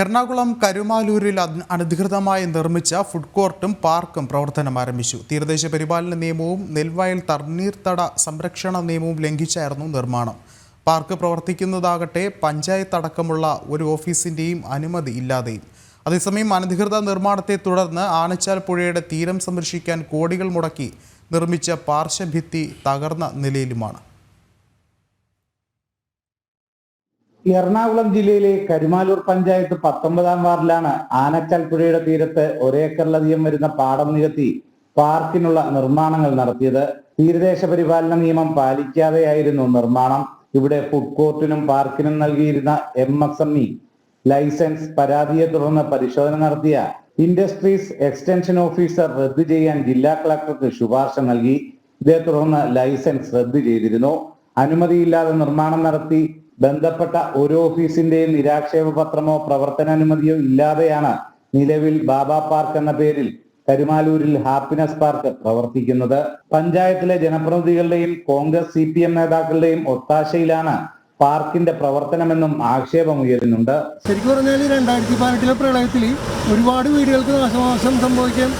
എറണാകുളം കരുമാലൂരിൽ അനധികൃതമായി നിർമ്മിച്ച ഫുഡ് കോർട്ടും പാർക്കും പ്രവർത്തനം ആരംഭിച്ചു. തീരദേശ പരിപാലന നിയമവും നെൽവയൽ തണ്ണീർത്തട സംരക്ഷണ നിയമവും ലംഘിച്ചായിരുന്നു നിർമ്മാണം. പാർക്ക് പ്രവർത്തിക്കുന്നതാകട്ടെ പഞ്ചായത്ത് അടക്കമുള്ള ഒരു ഓഫീസിന്റെയും അനുമതി ഇല്ലാതെയും. അതേസമയം അനധികൃത നിർമ്മാണത്തെ തുടർന്ന് ആനച്ചാൽ പുഴയുടെ തീരം സംരക്ഷിക്കാൻ കോടികൾ മുടക്കി നിർമ്മിച്ച പാർശ്വഭിത്തി തകർന്ന നിലയിലുമാണ്. എറണാകുളം ജില്ലയിലെ കരുമാലൂർ പഞ്ചായത്ത് പത്തൊമ്പതാം വാർഡിലാണ് ആനച്ചാൽ പുഴയുടെ തീരത്ത് ഒരേക്കറിലധികം വരുന്ന പാടം നികത്തി പാർക്കിനുള്ള നിർമ്മാണങ്ങൾ നടത്തിയത്. തീരദേശ പരിപാലന നിയമം പാലിക്കാതെയായിരുന്നു നിർമ്മാണം. ഇവിടെ ഫുഡ് കോർട്ടിനും പാർക്കിനും നൽകിയിരുന്ന M S M E license പരാതിയെ തുടർന്ന് പരിശോധന നടത്തിയ ഇൻഡസ്ട്രീസ് എക്സ്റ്റൻഷൻ ഓഫീസർ റദ്ദു ചെയ്യാൻ ജില്ലാ കളക്ടർക്ക് ശുപാർശ നൽകി. ഇതേ തുടർന്ന് ലൈസൻസ് റദ്ദു ചെയ്തിരുന്നു. അനുമതിയില്ലാതെ നിർമ്മാണം നടത്തി ബന്ധപ്പെട്ട ഒരു ഓഫീസിന്റെയും നിരാക്ഷേപ പത്രമോ പ്രവർത്തനാനുമതിയോ ഇല്ലാതെയാണ് നിലവിൽ ബാബ പാർക്ക് എന്ന പേരിൽ കരുമാലൂരിൽ ഹാപ്പിനെസ് പാർക്ക് പ്രവർത്തിക്കുന്നത്. പഞ്ചായത്തിലെ ജനപ്രതിനിധികളുടെയും കോൺഗ്രസ് സി പി എം നേതാക്കളുടെയും ഒത്താശയിലാണ് പാർക്കിന്റെ പ്രവർത്തനമെന്നും ആക്ഷേപം ഉയരുന്നുണ്ട്. ശരിക്കും പറഞ്ഞാൽ രണ്ടായിരത്തി പതിനെട്ടിലെ പ്രളയത്തിൽ ഒരുപാട് വീടുകൾക്ക് നാശനാശം സംഭവിക്കാൻ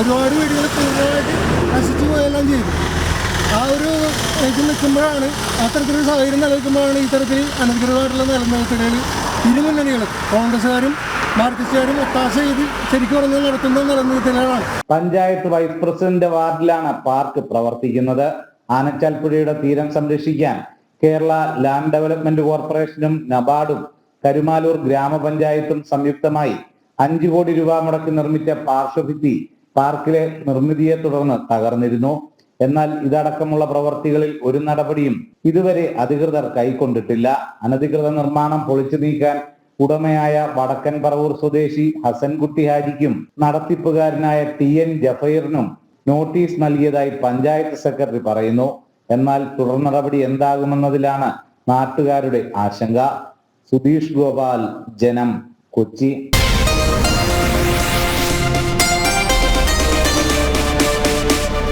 ഒരുപാട് വീടുകൾ പൂർണമായിട്ട് നശിച്ചു പോയെല്ലാം ചെയ്തു. ആ ഒരു ഇതിൽ നിൽക്കുമ്പോഴാണ് അത്തരത്തിലൊരു സാഹചര്യം നിലനിൽക്കുമ്പോഴാണ് ഇത്തരത്തിൽ അനധികൃതമായിട്ടുള്ള നിലനിൽപ്പിടയിൽ ഇരുമുന്നണികൾ കോൺഗ്രസ്സുകാരും മാർക്സിസ്റ്റുകാരും ഒത്താശ ചെയ്ത് ശരിക്കും പറഞ്ഞാൽ നടത്തുന്ന നിലനിർത്തലുകളാണ് പഞ്ചായത്ത് വൈസ് പ്രസിഡന്റ് വാർഡിലാണ് പാർക്ക് പ്രവർത്തിക്കുന്നത്. ആനച്ചാൽ പുഴയുടെ തീരം സംരക്ഷിക്കാൻ കേരള ലാൻഡ് ഡെവലപ്മെന്റ് കോർപ്പറേഷനും നബാർഡും കരുമാലൂർ ഗ്രാമപഞ്ചായത്തും സംയുക്തമായി അഞ്ചു കോടി രൂപ മുടക്കി നിർമ്മിച്ച പാർശ്വഭിത്തി പാർക്കിലെ നിർമ്മിതിയെ തുടർന്ന് തകർന്നിരുന്നു. എന്നാൽ ഇതടക്കമുള്ള പ്രവർത്തികളിൽ ഒരു നടപടിയും ഇതുവരെ അധികൃതർ കൈക്കൊണ്ടിട്ടില്ല. അനധികൃത നിർമ്മാണം പൊളിച്ചു നീക്കാൻ ഉടമയായ വടക്കൻ പറവൂർ സ്വദേശി ഹസൻകുട്ടി ഹാജിക്കും നടത്തിപ്പുകാരനായ ടി എൻ ജഫീറിനും നോട്ടീസ് നൽകിയതായി പഞ്ചായത്ത് സെക്രട്ടറി പറയുന്നു. എന്നാൽ തുടർ നടപടി എന്താകുമെന്നതിലാണ് നാട്ടുകാരുടെ ആശങ്ക. സുധീഷ് ഗോപാൽ ജനം കൊച്ചി.